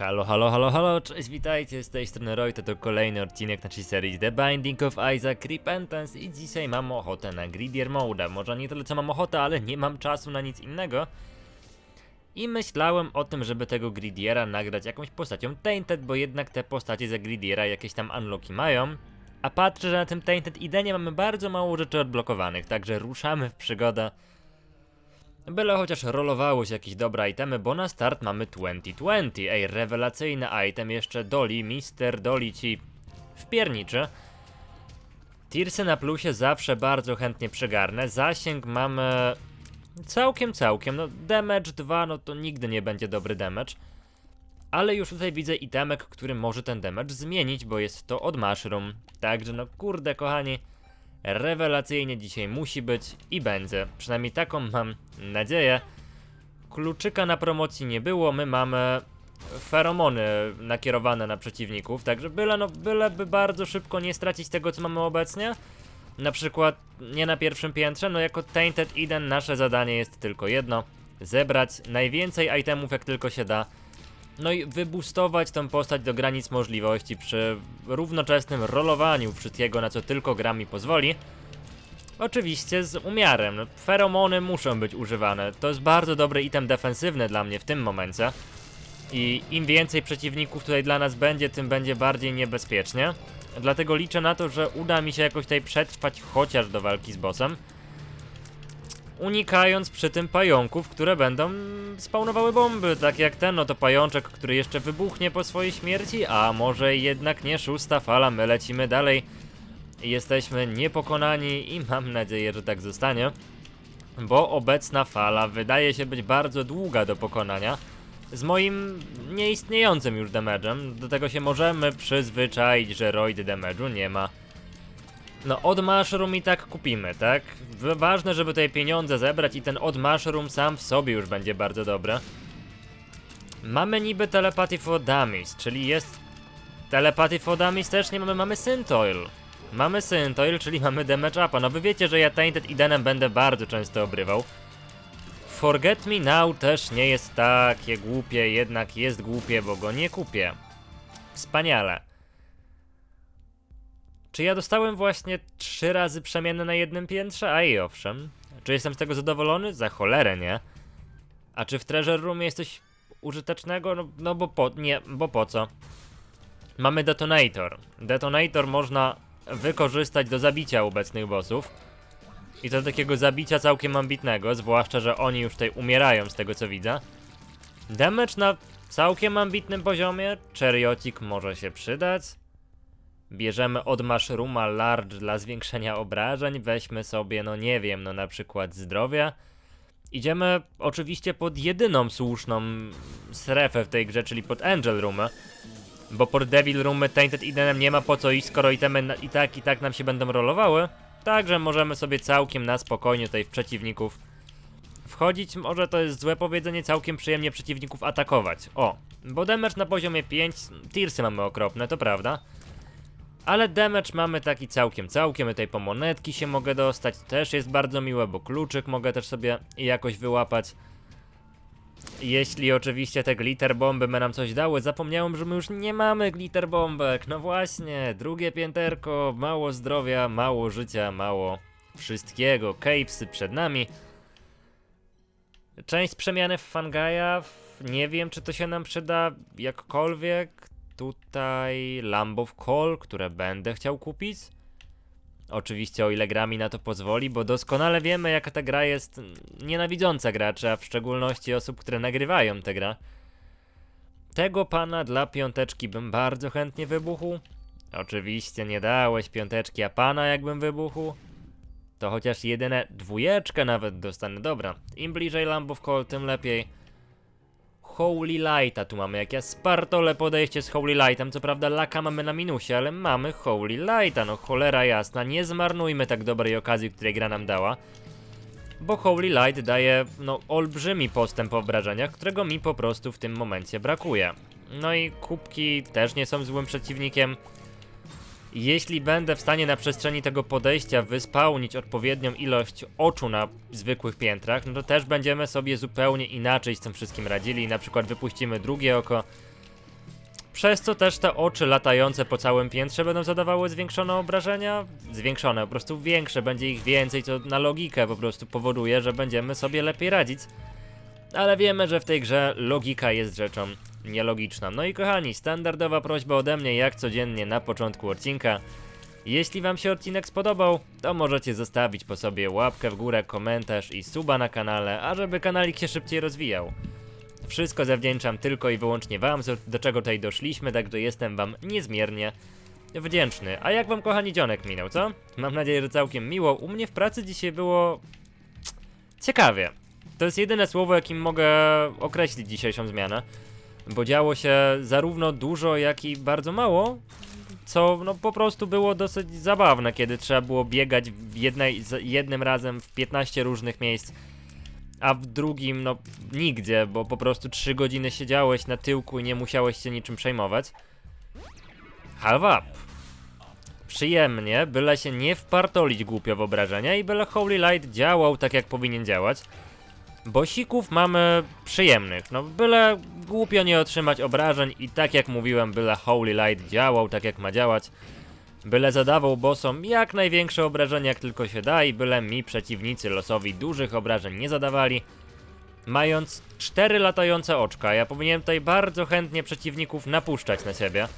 Halo, halo, halo, halo, cześć, witajcie, z tej strony Roy, to, to kolejny odcinek naszej serii The Binding of Isaac Repentance i dzisiaj mam ochotę na Gridier Mode. Może nie tyle co mam ochotę, ale nie mam czasu na nic innego. I myślałem o tym, żeby tego Gridiera nagrać jakąś postacią Tainted, bo jednak te postacie za Gridiera jakieś tam unlocki mają. A patrzę, że na tym Tainted Idenie mamy bardzo mało rzeczy odblokowanych, także ruszamy w przygodę. Byle chociaż rolowało się jakieś dobre itemy, bo na start mamy 2020. Ej, rewelacyjny item jeszcze Doli, Mister Doli ci wpierniczy. Tirsy na plusie zawsze bardzo chętnie przygarnę. Zasięg mamy całkiem, całkiem. No, damage 2, no to nigdy nie będzie dobry damage. Ale już tutaj widzę itemek, który może ten damage zmienić, bo jest to od Mushroom. Także no kurde kochani, rewelacyjnie dzisiaj musi być i będzie. Przynajmniej taką mam nadzieję. Kluczyka na promocji nie było, my mamy feromony nakierowane na przeciwników, także byle, no, byleby bardzo szybko nie stracić tego, co mamy obecnie. Na przykład nie na pierwszym piętrze, no jako Tainted Eden nasze zadanie jest tylko jedno. Zebrać najwięcej itemów jak tylko się da. No i wybustować tą postać do granic możliwości przy równoczesnym rolowaniu wszystkiego, na co tylko gra mi pozwoli. Oczywiście z umiarem. No, Feromony muszą być używane. To jest bardzo dobry item defensywny dla mnie w tym momencie. I im więcej przeciwników tutaj dla nas będzie, tym będzie bardziej niebezpiecznie. Dlatego liczę na to, że uda mi się jakoś tutaj przetrwać chociaż do walki z bossem. Unikając przy tym pająków, które będą spawnowały bomby, tak jak ten oto pajączek, który jeszcze wybuchnie po swojej śmierci, a może jednak nie szósta fala, my lecimy dalej. Jesteśmy niepokonani i mam nadzieję, że tak zostanie. Bo obecna fala wydaje się być bardzo długa do pokonania. Z moim nieistniejącym już damage'em. Do tego się możemy przyzwyczaić, że roid damage'u nie ma. No, od mushroom i tak kupimy, tak? Ważne, żeby tutaj pieniądze zebrać i ten od mushroom sam w sobie już będzie bardzo dobry. Mamy niby telepathy for dummies, czyli jest telepathy for dummies też nie mamy, mamy syntoil. Mamy syntoil, czyli mamy damage upa. No wy wiecie, że ja Tainted Edenem będę bardzo często obrywał. Forget Me Now też nie jest takie głupie, jednak jest głupie, bo go nie kupię. Wspaniale. Czy ja dostałem właśnie trzy razy przemianę na jednym piętrze? A i owszem. Czy jestem z tego zadowolony? Za cholerę nie. A czy w Treasure Roomie jest coś użytecznego? No, no bo po... nie, bo po co? Mamy detonator. Detonator można wykorzystać do zabicia obecnych bossów. I to takiego zabicia całkiem ambitnego, zwłaszcza, że oni już tutaj umierają z tego co widzę. Damage na całkiem ambitnym poziomie. Cheriotik może się przydać. Bierzemy od Mushrooma Large dla zwiększenia obrażeń. Weźmy sobie, no nie wiem, no na przykład zdrowia. Idziemy oczywiście pod jedyną słuszną strefę w tej grze, czyli pod Angel Room. Bo pod Devil Roomy Tainted Edenem nie ma po co iść, skoro itemy i tak i tak nam się będą rolowały. Także możemy sobie całkiem na spokojnie tutaj w przeciwników wchodzić. Może to jest złe powiedzenie, całkiem przyjemnie przeciwników atakować. O, bo damage na poziomie 5, tirsy mamy okropne, to prawda. Ale damage mamy taki całkiem, całkiem. Tutaj po monetki się mogę dostać, też jest bardzo miłe, bo kluczyk mogę też sobie jakoś wyłapać. Jeśli oczywiście te glitter bomby by nam coś dały, zapomniałem, że my już nie mamy glitter bombek. No właśnie, drugie pięterko, mało zdrowia, mało życia, mało wszystkiego. Capesy przed nami. Część przemiany w Fangaja, nie wiem czy to się nam przyda jakkolwiek. Tutaj Lamb of Call, które będę chciał kupić. Oczywiście o ile gra mi na to pozwoli, bo doskonale wiemy jaka ta gra jest nienawidząca graczy, a w szczególności osób, które nagrywają tę grę. Tego pana dla piąteczki bym bardzo chętnie wybuchł. Oczywiście nie dałeś piąteczki, a pana jakbym wybuchł. To chociaż jedyne dwójeczkę nawet dostanę. Dobra, im bliżej Lamb of Call, tym lepiej. Holy Lighta tu mamy, jak ja spartole podejście z Holy Lightem, co prawda laka mamy na minusie, ale mamy Holy Lighta, no cholera jasna, nie zmarnujmy tak dobrej okazji, której gra nam dała. Bo Holy Light daje, no, olbrzymi postęp w obrażeniach, którego mi po prostu w tym momencie brakuje. No i kubki też nie są złym przeciwnikiem. Jeśli będę w stanie na przestrzeni tego podejścia wyspałnić odpowiednią ilość oczu na zwykłych piętrach, no to też będziemy sobie zupełnie inaczej z tym wszystkim radzili. Na przykład wypuścimy drugie oko przez co też te oczy latające po całym piętrze będą zadawały zwiększone obrażenia. Zwiększone, po prostu większe, będzie ich więcej, co na logikę po prostu powoduje, że będziemy sobie lepiej radzić. Ale wiemy, że w tej grze logika jest rzeczą nielogiczną. No i kochani, standardowa prośba ode mnie, jak codziennie na początku odcinka. Jeśli wam się odcinek spodobał, to możecie zostawić po sobie łapkę w górę, komentarz i suba na kanale, a żeby kanalik się szybciej rozwijał. Wszystko zawdzięczam tylko i wyłącznie wam, do czego tutaj doszliśmy, także jestem wam niezmiernie wdzięczny. A jak wam kochani dzionek minął, co? Mam nadzieję, że całkiem miło. U mnie w pracy dzisiaj było ciekawie. To jest jedyne słowo, jakim mogę określić dzisiejszą zmianę. Bo działo się zarówno dużo, jak i bardzo mało, co no po prostu było dosyć zabawne, kiedy trzeba było biegać w jednej, jednym razem w 15 różnych miejsc, a w drugim no nigdzie, bo po prostu 3 godziny siedziałeś na tyłku i nie musiałeś się niczym przejmować. Half up. Przyjemnie, byle się nie wpartolić głupio w obrażenia i byle Holy Light działał tak jak powinien działać. Bosików mamy przyjemnych, no byle głupio nie otrzymać obrażeń i tak jak mówiłem, byle Holy Light działał tak jak ma działać. Byle zadawał bossom jak największe obrażenia jak tylko się da i byle mi przeciwnicy losowi dużych obrażeń nie zadawali. Mając cztery latające oczka, ja powinienem tutaj bardzo chętnie przeciwników napuszczać na siebie.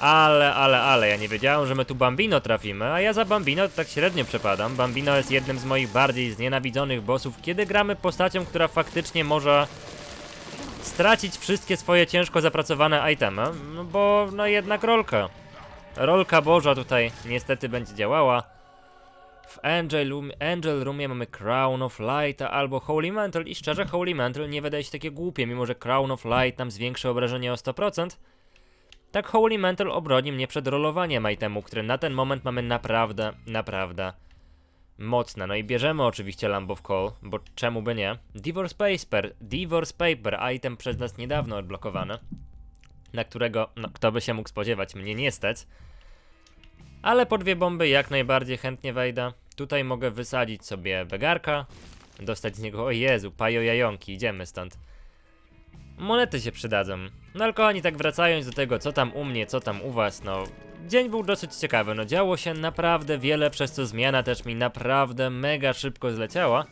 Ale, ale, ale, ja nie wiedziałem, że my tu Bambino trafimy, a ja za Bambino tak średnio przepadam. Bambino jest jednym z moich bardziej znienawidzonych bossów, kiedy gramy postacią, która faktycznie może stracić wszystkie swoje ciężko zapracowane itemy, no bo no jednak rolka. Rolka Boża tutaj niestety będzie działała. W Angel, Room, Angel Roomie mamy Crown of Light albo Holy Mantle i szczerze Holy Mantle nie wydaje się takie głupie, mimo że Crown of Light nam zwiększy obrażenie o 100%. Tak Holy Mantle obroni mnie przed rolowaniem itemu, które na ten moment mamy naprawdę, naprawdę mocne. No i bierzemy oczywiście Lamb of Call, bo czemu by nie? Divorce Paper, Divorce Paper, item przez nas niedawno odblokowany, na którego, no kto by się mógł spodziewać, mnie nie stać. Ale po dwie bomby jak najbardziej chętnie wejdę. Tutaj mogę wysadzić sobie begarka, dostać z niego, o Jezu, pajo jajonki, idziemy stąd. Monety się przydadzą. No ale kochani, tak wracając do tego, co tam u mnie, co tam u was, no... Dzień był dosyć ciekawy, no działo się naprawdę wiele, przez co zmiana też mi naprawdę mega szybko zleciała.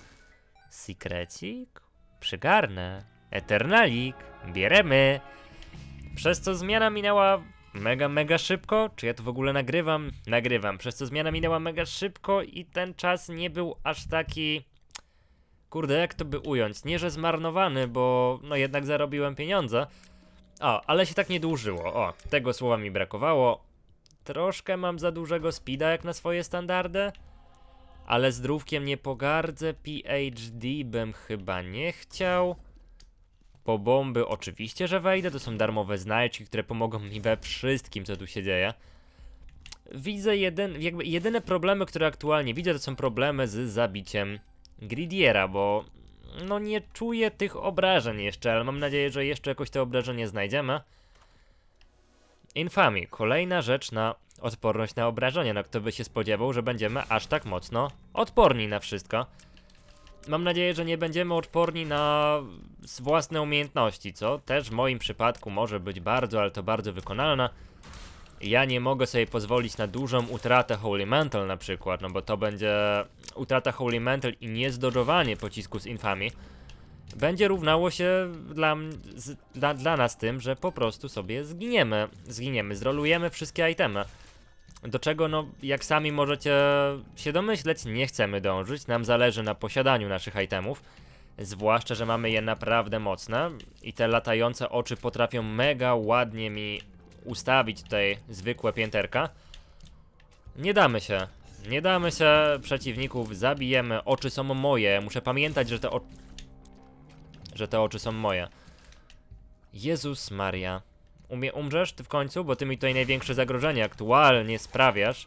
Secrecik? Przygarnę. Eternalik? Bieremy. Przez co zmiana minęła mega, mega szybko. Czy ja to w ogóle nagrywam? Nagrywam. Przez co zmiana minęła mega szybko i ten czas nie był aż taki... Kurde, jak to by ująć? Nie, że zmarnowany, bo no jednak zarobiłem pieniądze. O, ale się tak nie dłużyło. O, tego słowa mi brakowało. Troszkę mam za dużego speeda jak na swoje standardy. Ale zdrówkiem nie pogardzę. PhD bym chyba nie chciał. Po bomby oczywiście, że wejdę. To są darmowe znajdźki, które pomogą mi we wszystkim, co tu się dzieje. Widzę jeden, jakby jedyne problemy, które aktualnie widzę, to są problemy z zabiciem Gridiera, bo no nie czuję tych obrażeń jeszcze, ale mam nadzieję, że jeszcze jakoś te obrażenie znajdziemy. Infamy, kolejna rzecz na odporność na obrażenia. No kto by się spodziewał, że będziemy aż tak mocno odporni na wszystko. Mam nadzieję, że nie będziemy odporni na własne umiejętności, co też w moim przypadku może być bardzo, ale to bardzo wykonalne. Ja nie mogę sobie pozwolić na dużą utratę Holy Mantle na przykład, no bo to będzie utrata Holy Mantle i niezdodżowanie pocisku z Infamy będzie równało się dla, z, dla, dla nas tym, że po prostu sobie zginiemy. Zginiemy, zrolujemy wszystkie itemy. Do czego, no, jak sami możecie się domyśleć, nie chcemy dążyć. Nam zależy na posiadaniu naszych itemów. Zwłaszcza, że mamy je naprawdę mocne i te latające oczy potrafią mega ładnie mi ustawić tutaj zwykłe pięterka. Nie damy się. Nie damy się przeciwników, zabijemy. Oczy są moje. Muszę pamiętać, że te oczy że te oczy są moje. Jezus Maria. Umie umrzesz ty w końcu? Bo ty mi tutaj największe zagrożenie aktualnie sprawiasz.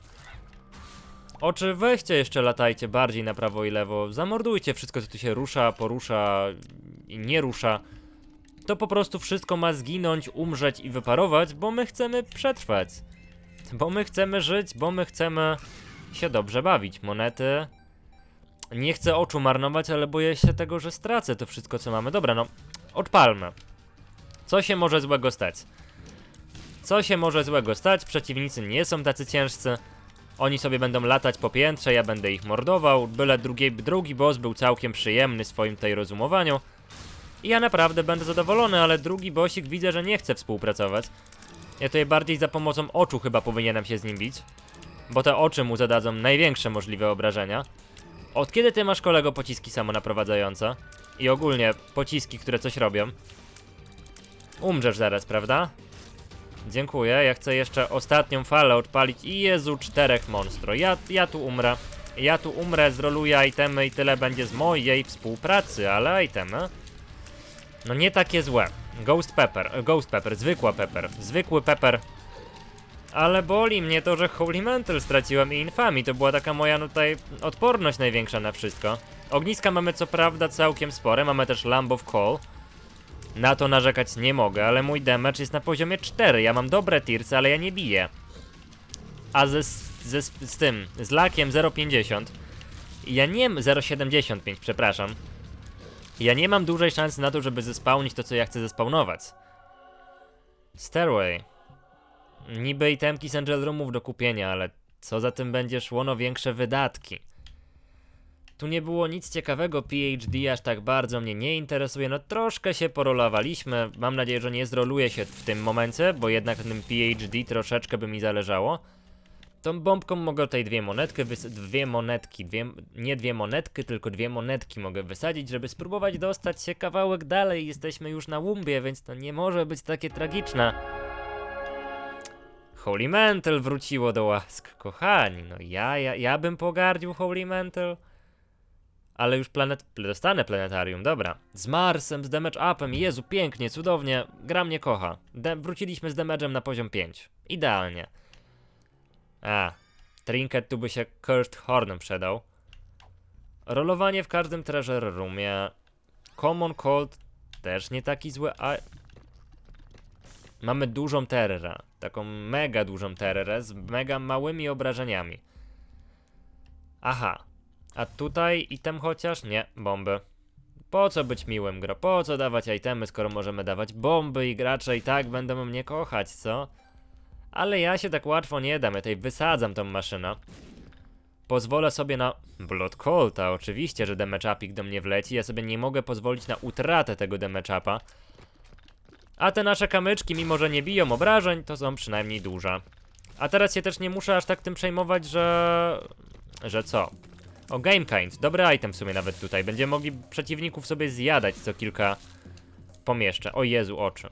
Oczy weźcie jeszcze latajcie bardziej na prawo i lewo. Zamordujcie wszystko, co tu się rusza, porusza i nie rusza. To po prostu wszystko ma zginąć, umrzeć i wyparować, bo my chcemy przetrwać. Bo my chcemy żyć, bo my chcemy się dobrze bawić. Monety, nie chcę oczu marnować, ale boję się tego, że stracę to wszystko, co mamy. Dobra, no, odpalmy. Co się może złego stać? Co się może złego stać? Przeciwnicy nie są tacy ciężcy. Oni sobie będą latać po piętrze, ja będę ich mordował. Byle drugi, drugi boss był całkiem przyjemny w swoim tej rozumowaniu. I ja naprawdę będę zadowolony, ale drugi bossik widzę, że nie chce współpracować. Ja tutaj bardziej za pomocą oczu chyba powinienem się z nim bić. Bo te oczy mu zadadzą największe możliwe obrażenia. Od kiedy ty masz kolego pociski samonaprowadzające? I ogólnie pociski, które coś robią? Umrzesz zaraz, prawda? Dziękuję, ja chcę jeszcze ostatnią falę odpalić i Jezu, czterech monstro. Ja, ja tu umrę. Ja tu umrę, zroluję itemy i tyle będzie z mojej współpracy, ale itemy... No nie takie złe. Ghost Pepper, Ghost Pepper, zwykła Pepper, zwykły Pepper. Ale boli mnie to, że Holy Mantle straciłem i Infami, to była taka moja no tutaj odporność największa na wszystko. Ogniska mamy co prawda całkiem spore, mamy też Lamb of Coal. Na to narzekać nie mogę, ale mój damage jest na poziomie 4. Ja mam dobre tirsy, ale ja nie biję. A ze, ze, z tym, z lakiem 0,50. Ja nie... 0,75, przepraszam. Ja nie mam dużej szansy na to, żeby zespałnić to, co ja chcę zespawnować. Stairway. Niby itemki z Angel Roomów do kupienia, ale co za tym będzie szło, no większe wydatki. Tu nie było nic ciekawego, PhD aż tak bardzo mnie nie interesuje, no troszkę się porolowaliśmy, mam nadzieję, że nie zroluję się w tym momencie, bo jednak na tym PhD troszeczkę by mi zależało. Tą bombką mogę tutaj dwie monetki, dwie monetki, dwie, nie dwie monetki, tylko dwie monetki mogę wysadzić, żeby spróbować dostać się kawałek dalej. Jesteśmy już na łumbie, więc to nie może być takie tragiczne. Holy Mantle wróciło do łask, kochani, no ja, ja, ja bym pogardził Holy Mantle. Ale już planet, dostanę planetarium, dobra. Z Marsem, z damage upem, Jezu, pięknie, cudownie, gra mnie kocha. De wróciliśmy z damage'em na poziom 5. Idealnie. A, Trinket tu by się Cursed Hornem przedał. Rolowanie w każdym treasure roomie. Common Cold też nie taki zły, a... Mamy dużą terrorę. Taką mega dużą terrorę z mega małymi obrażeniami. Aha. A tutaj item chociaż? Nie, bomby. Po co być miłym, gro? Po co dawać itemy, skoro możemy dawać bomby i gracze i tak będą mnie kochać, co? Ale ja się tak łatwo nie dam, ja tutaj wysadzam tą maszynę. Pozwolę sobie na Blood Colta, oczywiście, że damage upik do mnie wleci, ja sobie nie mogę pozwolić na utratę tego upa. A te nasze kamyczki, mimo że nie biją obrażeń, to są przynajmniej duże. A teraz się też nie muszę aż tak tym przejmować, że... Że co? O, Gamekind, dobry item w sumie nawet tutaj. Będziemy mogli przeciwników sobie zjadać co kilka pomieszczeń. O Jezu, oczy.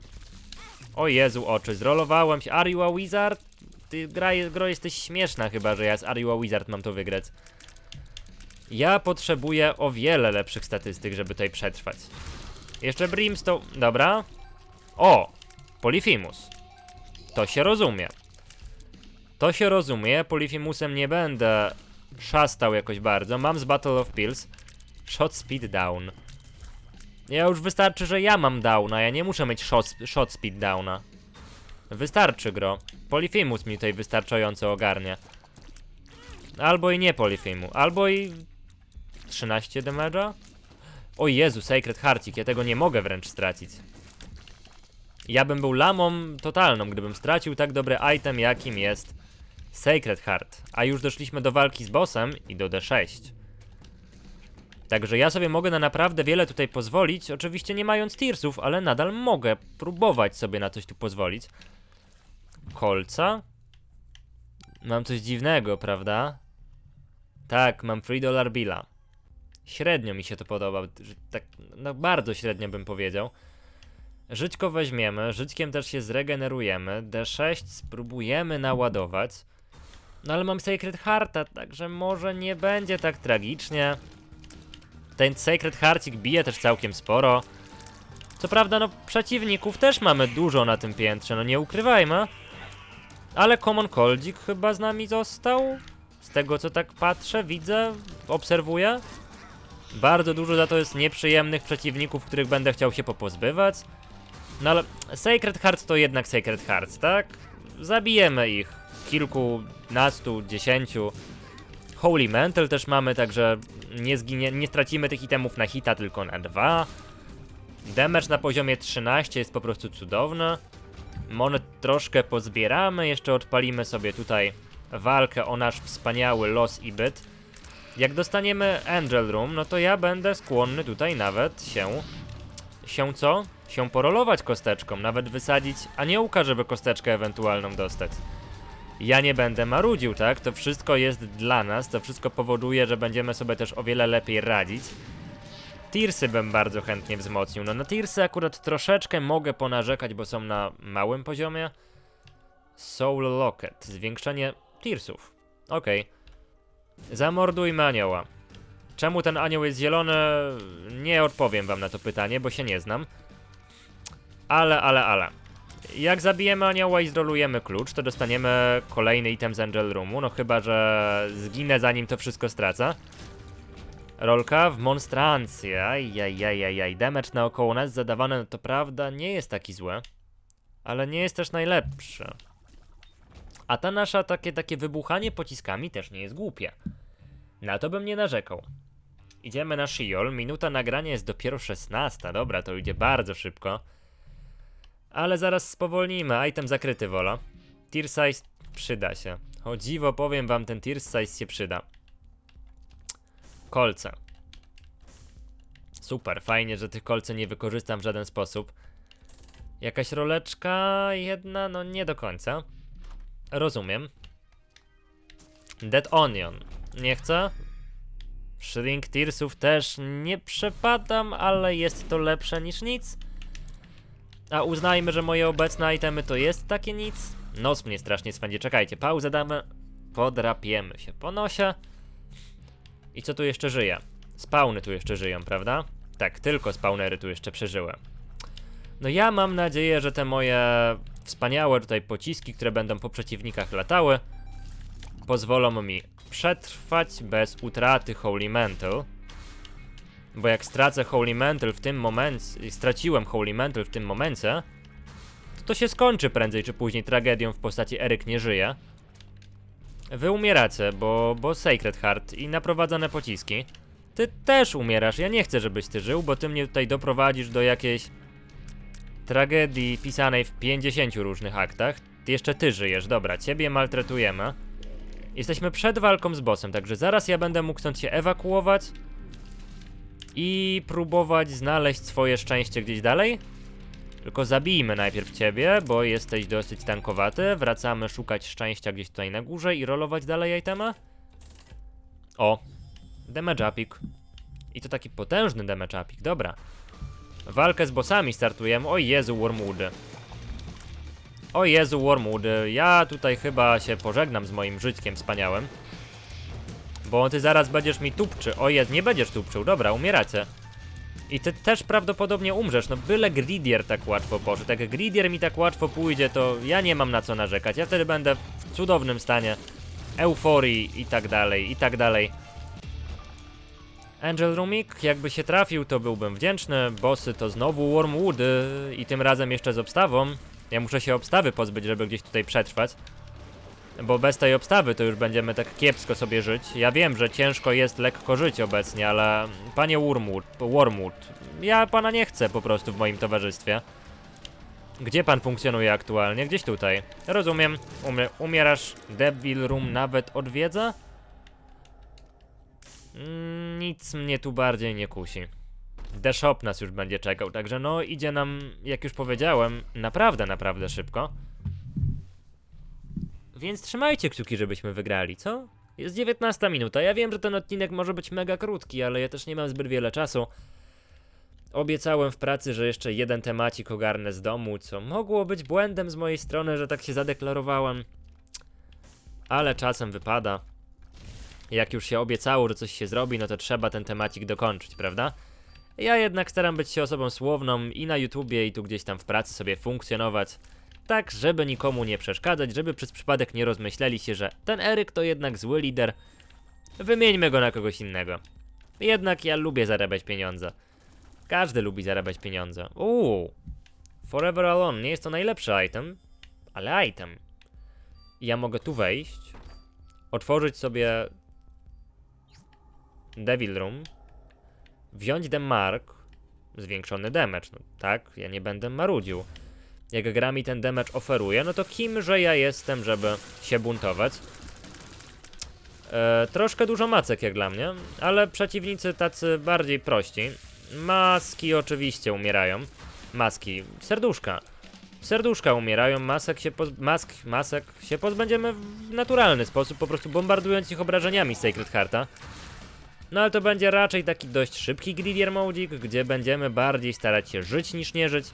O Jezu, oczy, zrolowałem się. Are you a wizard? Ty, gra, gro, jesteś śmieszna chyba, że ja z Are you a wizard mam to wygrać. Ja potrzebuję o wiele lepszych statystyk, żeby tutaj przetrwać. Jeszcze Brimstone, dobra. O, Polyphemus. To się rozumie. To się rozumie, Polyphemusem nie będę szastał jakoś bardzo. Mam z Battle of Pills. Shot speed down. Ja już wystarczy, że ja mam downa, ja nie muszę mieć shot, shot speed downa. Wystarczy, gro. Polyphemus mi tutaj wystarczająco ogarnia. Albo i nie Polyphemu, albo i 13 damage'a? O Jezu, Sacred Hearcik, ja tego nie mogę wręcz stracić. Ja bym był lamą totalną, gdybym stracił tak dobry item, jakim jest Sacred Heart. A już doszliśmy do walki z bossem i do D6. Także ja sobie mogę na naprawdę wiele tutaj pozwolić, oczywiście nie mając tearsów, ale nadal mogę próbować sobie na coś tu pozwolić. Kolca? Mam coś dziwnego, prawda? Tak, mam free dollar billa. Średnio mi się to podoba, tak, no bardzo średnio bym powiedział. Żyćko weźmiemy, żyćkiem też się zregenerujemy, D6 spróbujemy naładować. No ale mam Sacred Hearta, także może nie będzie tak tragicznie. Ten Sacred Hearcik bije też całkiem sporo. Co prawda, no przeciwników też mamy dużo na tym piętrze, no nie ukrywajmy. Ale Common Coldzik chyba z nami został. Z tego co tak patrzę, widzę, obserwuję. Bardzo dużo za to jest nieprzyjemnych przeciwników, których będę chciał się popozbywać. No ale Sacred Hearts to jednak Sacred Hearts, tak? Zabijemy ich. Kilkunastu, dziesięciu. Holy Mantle też mamy, także nie, zginie, nie stracimy tych itemów na hita, tylko na dwa. Damage na poziomie 13 jest po prostu cudowny. Monet troszkę pozbieramy, jeszcze odpalimy sobie tutaj walkę o nasz wspaniały los i byt. Jak dostaniemy Angel Room, no to ja będę skłonny tutaj nawet się... Się co? Się porolować kosteczką, nawet wysadzić aniołka, żeby kosteczkę ewentualną dostać. Ja nie będę marudził, tak? To wszystko jest dla nas, to wszystko powoduje, że będziemy sobie też o wiele lepiej radzić. Tirsy bym bardzo chętnie wzmocnił. No na Tirsy akurat troszeczkę mogę ponarzekać, bo są na małym poziomie. Soul Locket, zwiększenie Tirsów. Okej. Zamordujmy anioła. Czemu ten anioł jest zielony? Nie odpowiem wam na to pytanie, bo się nie znam. Ale, ale, ale. Jak zabijemy anioła i zrolujemy klucz, to dostaniemy kolejny item z Angel Roomu, no chyba, że zginę zanim to wszystko straca. Rolka w monstrancję, ajajajajaj, damage naokoło nas zadawany, no to prawda, nie jest taki zły, ale nie jest też najlepszy. A ta nasza takie, takie wybuchanie pociskami też nie jest głupie. Na to bym nie narzekał. Idziemy na Shiol, minuta nagrania jest dopiero 16, dobra, to idzie bardzo szybko. Ale zaraz spowolnimy, item zakryty wola. Tear size przyda się. O dziwo powiem wam, ten tear size się przyda. Kolce. Super, fajnie, że tych kolce nie wykorzystam w żaden sposób. Jakaś roleczka, jedna, no nie do końca. Rozumiem. Dead Onion. Nie chcę. Shrink Tearsów też nie przepadam, ale jest to lepsze niż nic. A uznajmy, że moje obecne itemy to jest takie nic. Nos mnie strasznie swędzi. Czekajcie, pauzę damy. Podrapiemy się po nosie. I co tu jeszcze żyje? Spawny tu jeszcze żyją, prawda? Tak, tylko spawnery tu jeszcze przeżyły. No ja mam nadzieję, że te moje wspaniałe tutaj pociski, które będą po przeciwnikach latały, pozwolą mi przetrwać bez utraty Holy Mantle. Bo jak stracę Holy Mantle w tym momencie, straciłem Holy Mantle w tym momencie, to to się skończy prędzej czy później tragedią w postaci Eryk nie żyje. Wy umieracie, bo, bo Sacred Heart i naprowadzane pociski. Ty też umierasz, ja nie chcę, żebyś ty żył, bo ty mnie tutaj doprowadzisz do jakiejś tragedii pisanej w 50 różnych aktach. Jeszcze ty żyjesz, dobra, ciebie maltretujemy. Jesteśmy przed walką z bossem, także zaraz ja będę mógł stąd się ewakuować i próbować znaleźć swoje szczęście gdzieś dalej. Tylko zabijmy najpierw ciebie, bo jesteś dosyć tankowaty. Wracamy szukać szczęścia gdzieś tutaj na górze i rolować dalej itema. O, damage upik. I to taki potężny damage upik, dobra. Walkę z bossami startujemy. O Jezu, Wormwoody. O Jezu, Wormwoody. Ja tutaj chyba się pożegnam z moim żyćkiem wspaniałym. Bo ty zaraz będziesz mi tupczy. O Jezu, nie będziesz tupczył. Dobra, umieracie. I ty też prawdopodobnie umrzesz. No byle Gridier tak łatwo poszedł. Jak Gridier mi tak łatwo pójdzie, to ja nie mam na co narzekać. Ja wtedy będę w cudownym stanie. Euforii i tak dalej, i tak dalej. Angel Rumik, jakby się trafił, to byłbym wdzięczny. Bossy to znowu Wormwoody i tym razem jeszcze z obstawą. Ja muszę się obstawy pozbyć, żeby gdzieś tutaj przetrwać. Bo bez tej obstawy to już będziemy tak kiepsko sobie żyć. Ja wiem, że ciężko jest lekko żyć obecnie, ale panie Wormwood, Wormwood, ja pana nie chcę po prostu w moim towarzystwie. Gdzie pan funkcjonuje aktualnie? Gdzieś tutaj. Rozumiem. Umie umierasz. Devil Room nawet odwiedza? Mm, Nic mnie tu bardziej nie kusi. The Shop nas już będzie czekał, także no idzie nam, jak już powiedziałem, naprawdę, naprawdę szybko. Więc trzymajcie kciuki, żebyśmy wygrali, co? Jest 19 minuta. Ja wiem, że ten odcinek może być mega krótki, ale ja też nie mam zbyt wiele czasu. Obiecałem w pracy, że jeszcze jeden temacik ogarnę z domu, co mogło być błędem z mojej strony, że tak się zadeklarowałem. Ale czasem wypada. Jak już się obiecało, że coś się zrobi, no to trzeba ten temacik dokończyć, prawda? Ja jednak staram być się osobą słowną i na YouTubie, i tu gdzieś tam w pracy sobie funkcjonować. Tak, żeby nikomu nie przeszkadzać, żeby przez przypadek nie rozmyśleli się, że ten Eryk to jednak zły lider. Wymieńmy go na kogoś innego. Jednak ja lubię zarabiać pieniądze. Każdy lubi zarabiać pieniądze. Uuu. Forever Alone nie jest to najlepszy item, ale item. Ja mogę tu wejść, otworzyć sobie Devil Room, wziąć The Mark, zwiększony damage, no tak, ja nie będę marudził. Jak gra mi ten damage oferuje, no to kimże ja jestem, żeby się buntować? E, troszkę dużo macek jak dla mnie, ale przeciwnicy tacy bardziej prości. Maski oczywiście umierają. Maski, serduszka. Serduszka umierają, masek się mask, masek się pozbędziemy w naturalny sposób, po prostu bombardując ich obrażeniami z Sacred Hearta. No ale to będzie raczej taki dość szybki Gridier Modzik, gdzie będziemy bardziej starać się żyć niż nie żyć.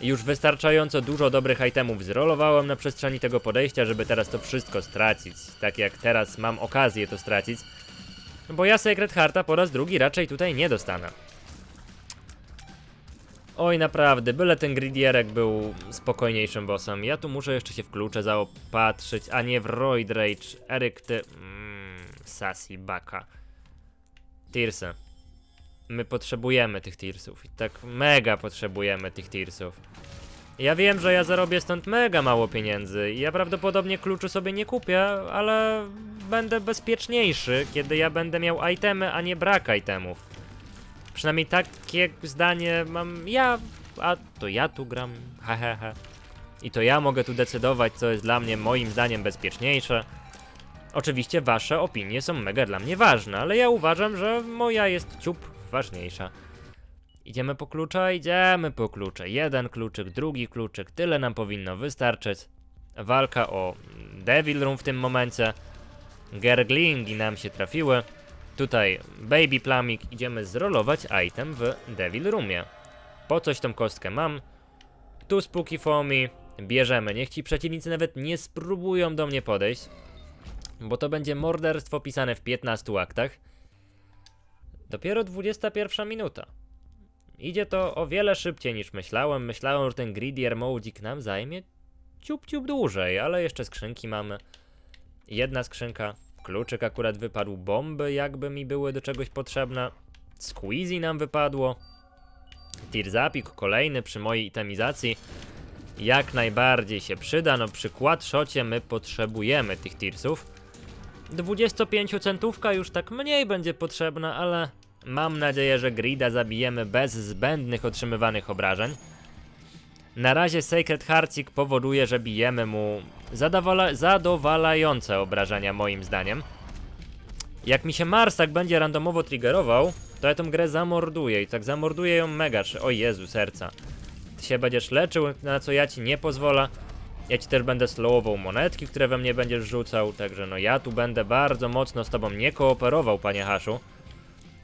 Już wystarczająco dużo dobrych itemów zrolowałem na przestrzeni tego podejścia, żeby teraz to wszystko stracić. Tak jak teraz mam okazję to stracić. Bo ja Secret Hearta po raz drugi raczej tutaj nie dostanę. Oj, naprawdę, byle ten Gridierek był spokojniejszym bossem. Ja tu muszę jeszcze się w klucze zaopatrzyć, a nie w Roid Rage. Eryk, ty... Mm, Sassy Baka. Tearsy. My potrzebujemy tych Tearsów. I tak mega potrzebujemy tych Tearsów. Ja wiem, że ja zarobię stąd mega mało pieniędzy i ja prawdopodobnie kluczy sobie nie kupię, ale będę bezpieczniejszy, kiedy ja będę miał itemy, a nie brak itemów. Przynajmniej takie zdanie mam ja, a to ja tu gram, hehehe. I to ja mogę tu decydować, co jest dla mnie moim zdaniem bezpieczniejsze. Oczywiście wasze opinie są mega dla mnie ważne, ale ja uważam, że moja jest ciup ważniejsza. Idziemy po klucza? Idziemy po klucze. Jeden kluczyk, drugi kluczyk, tyle nam powinno wystarczyć. Walka o Devil Room w tym momencie. Gerglingi nam się trafiły. Tutaj Baby Plamik, idziemy zrolować item w Devil Roomie. Po coś tą kostkę mam. Tu Spooky Foamy, bierzemy. Niech ci przeciwnicy nawet nie spróbują do mnie podejść. Bo to będzie morderstwo pisane w 15 aktach. Dopiero 21 minuta. Idzie to o wiele szybciej niż myślałem. Myślałem, że ten Gridier Modzik nam zajmie ciup ciup dłużej, ale jeszcze skrzynki mamy. Jedna skrzynka, kluczyk akurat wypadł, bomby jakby mi były do czegoś potrzebne. Squeezy nam wypadło. Tirzapik kolejny przy mojej itemizacji. Jak najbardziej się przyda, no przy quadshocie my potrzebujemy tych tirsów. 25 centówka już tak mniej będzie potrzebna, ale mam nadzieję, że Grida zabijemy bez zbędnych otrzymywanych obrażeń. Na razie Sacred Hearcik powoduje, że bijemy mu zadowala zadowalające obrażenia moim zdaniem. Jak mi się Mars tak będzie randomowo triggerował, to ja tą grę zamorduję i tak zamorduję ją mega. O Jezu, serca. Ty się będziesz leczył, na co ja ci nie pozwolę. Ja ci też będę slowował monetki, które we mnie będziesz rzucał, także no ja tu będę bardzo mocno z tobą nie kooperował, panie Haszu.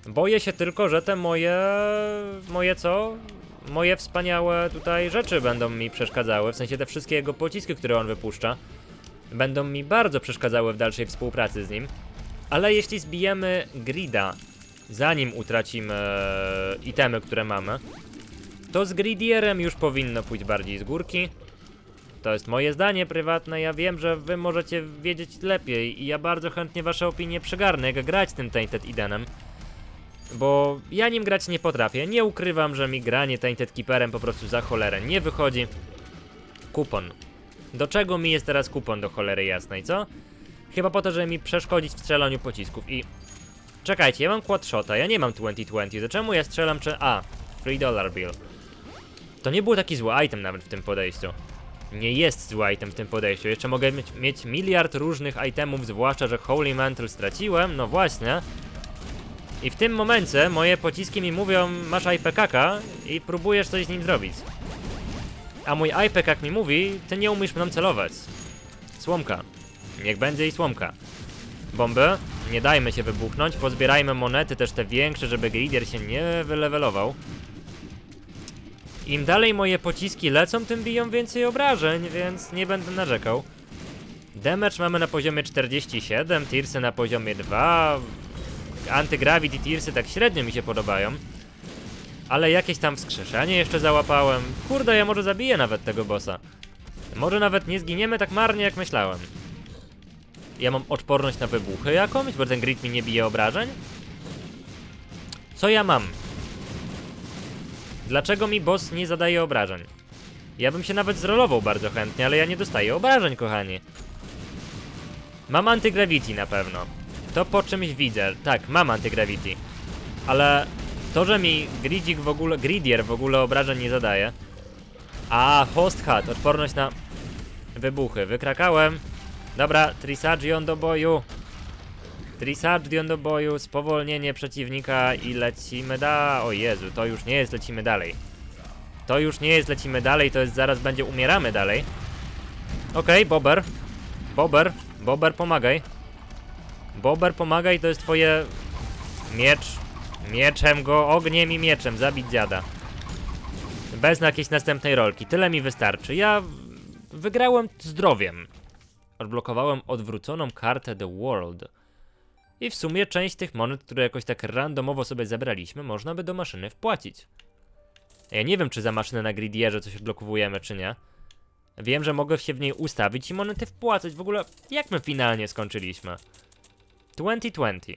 Boję się tylko, że te moje... moje co? Moje wspaniałe tutaj rzeczy będą mi przeszkadzały, w sensie te wszystkie jego pociski, które on wypuszcza, będą mi bardzo przeszkadzały w dalszej współpracy z nim. Ale jeśli zbijemy Grida, zanim utracimy e, itemy, które mamy, to z Gridierem już powinno pójść bardziej z górki. To jest moje zdanie prywatne, ja wiem, że wy możecie wiedzieć lepiej i ja bardzo chętnie wasze opinie przygarnę, jak grać tym Tainted Edenem. Bo ja nim grać nie potrafię, nie ukrywam, że mi granie Tainted Keeperem po prostu za cholerę nie wychodzi. Kupon. Do czego mi jest teraz kupon do cholery jasnej, co? Chyba po to, żeby mi przeszkodzić w strzelaniu pocisków i... Czekajcie, ja mam quadshota, ja nie mam 2020, to czemu ja strzelam czy... A, 3 dollar bill. To nie był taki zły item nawet w tym podejściu. Nie jest zły item w tym podejściu. Jeszcze mogę mieć, mieć miliard różnych itemów, zwłaszcza, że Holy Mantle straciłem, no właśnie. I w tym momencie moje pociski mi mówią, masz IPKK i próbujesz coś z nim zrobić. A mój IPKK mi mówi, ty nie umiesz mną celować. Słomka. Niech będzie i słomka. Bomby. Nie dajmy się wybuchnąć, pozbierajmy monety też te większe, żeby Gridier się nie wylewelował. Im dalej moje pociski lecą, tym biją więcej obrażeń, więc nie będę narzekał. Damage mamy na poziomie 47, Tearsy na poziomie 2, Anty-Gravity Tearsy tak średnio mi się podobają. Ale jakieś tam wskrzeszenie jeszcze załapałem. Kurde, ja może zabiję nawet tego bossa. Może nawet nie zginiemy tak marnie jak myślałem. Ja mam odporność na wybuchy jakąś, bo ten grid mi nie bije obrażeń? Co ja mam? Dlaczego mi boss nie zadaje obrażeń? Ja bym się nawet zrolował bardzo chętnie, ale ja nie dostaję obrażeń, kochani. Mam antygravity na pewno. To po czymś widzę. Tak, mam antygravity. Ale to, że mi Gridzik w ogóle, Gridier w ogóle obrażeń nie zadaje, A, host hat, odporność na wybuchy. Wykrakałem. Dobra, Trisagion do boju. Trisagion do boju, spowolnienie przeciwnika i lecimy da... O Jezu, to już nie jest lecimy dalej. To już nie jest lecimy dalej, to jest zaraz będzie umieramy dalej. Okej, Bober. Bober, Bober pomagaj. Bober pomagaj, to jest twoje... Miecz. Mieczem go, ogniem i mieczem, zabić dziada. Bez jakiejś następnej rolki, tyle mi wystarczy. Ja wygrałem zdrowiem. Odblokowałem odwróconą kartę The World. I w sumie część tych monet, które jakoś tak randomowo sobie zebraliśmy, można by do maszyny wpłacić. Ja nie wiem, czy za maszynę na Gridierze coś odblokowujemy, czy nie. Wiem, że mogę się w niej ustawić i monety wpłacać. W ogóle, jak my finalnie skończyliśmy? 2020.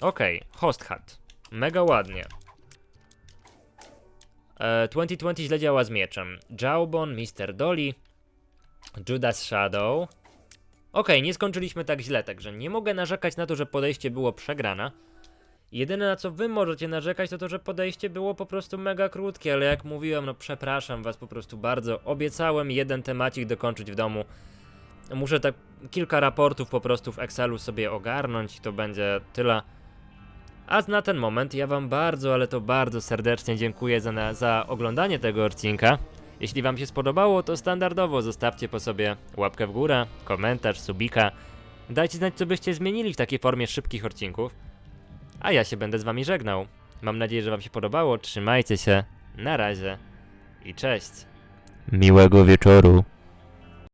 Okej, host hat. Mega ładnie. E, 2020 źle działa z mieczem. Jawbon, Mr. Dolly, Judas Shadow. Okej, nie skończyliśmy tak źle, także nie mogę narzekać na to, że podejście było przegrane. Jedyne na co wy możecie narzekać to to, że podejście było po prostu mega krótkie, ale jak mówiłem, no przepraszam was po prostu bardzo. Obiecałem jeden temacik dokończyć w domu. Muszę tak kilka raportów po prostu w Excelu sobie ogarnąć i to będzie tyle. A na ten moment ja wam bardzo, ale to bardzo serdecznie dziękuję za, za oglądanie tego odcinka. Jeśli wam się spodobało, to standardowo zostawcie po sobie łapkę w górę, komentarz, subika. Dajcie znać, co byście zmienili w takiej formie szybkich odcinków. A ja się będę z wami żegnał. Mam nadzieję, że wam się podobało. Trzymajcie się. Na razie. I cześć. Miłego wieczoru.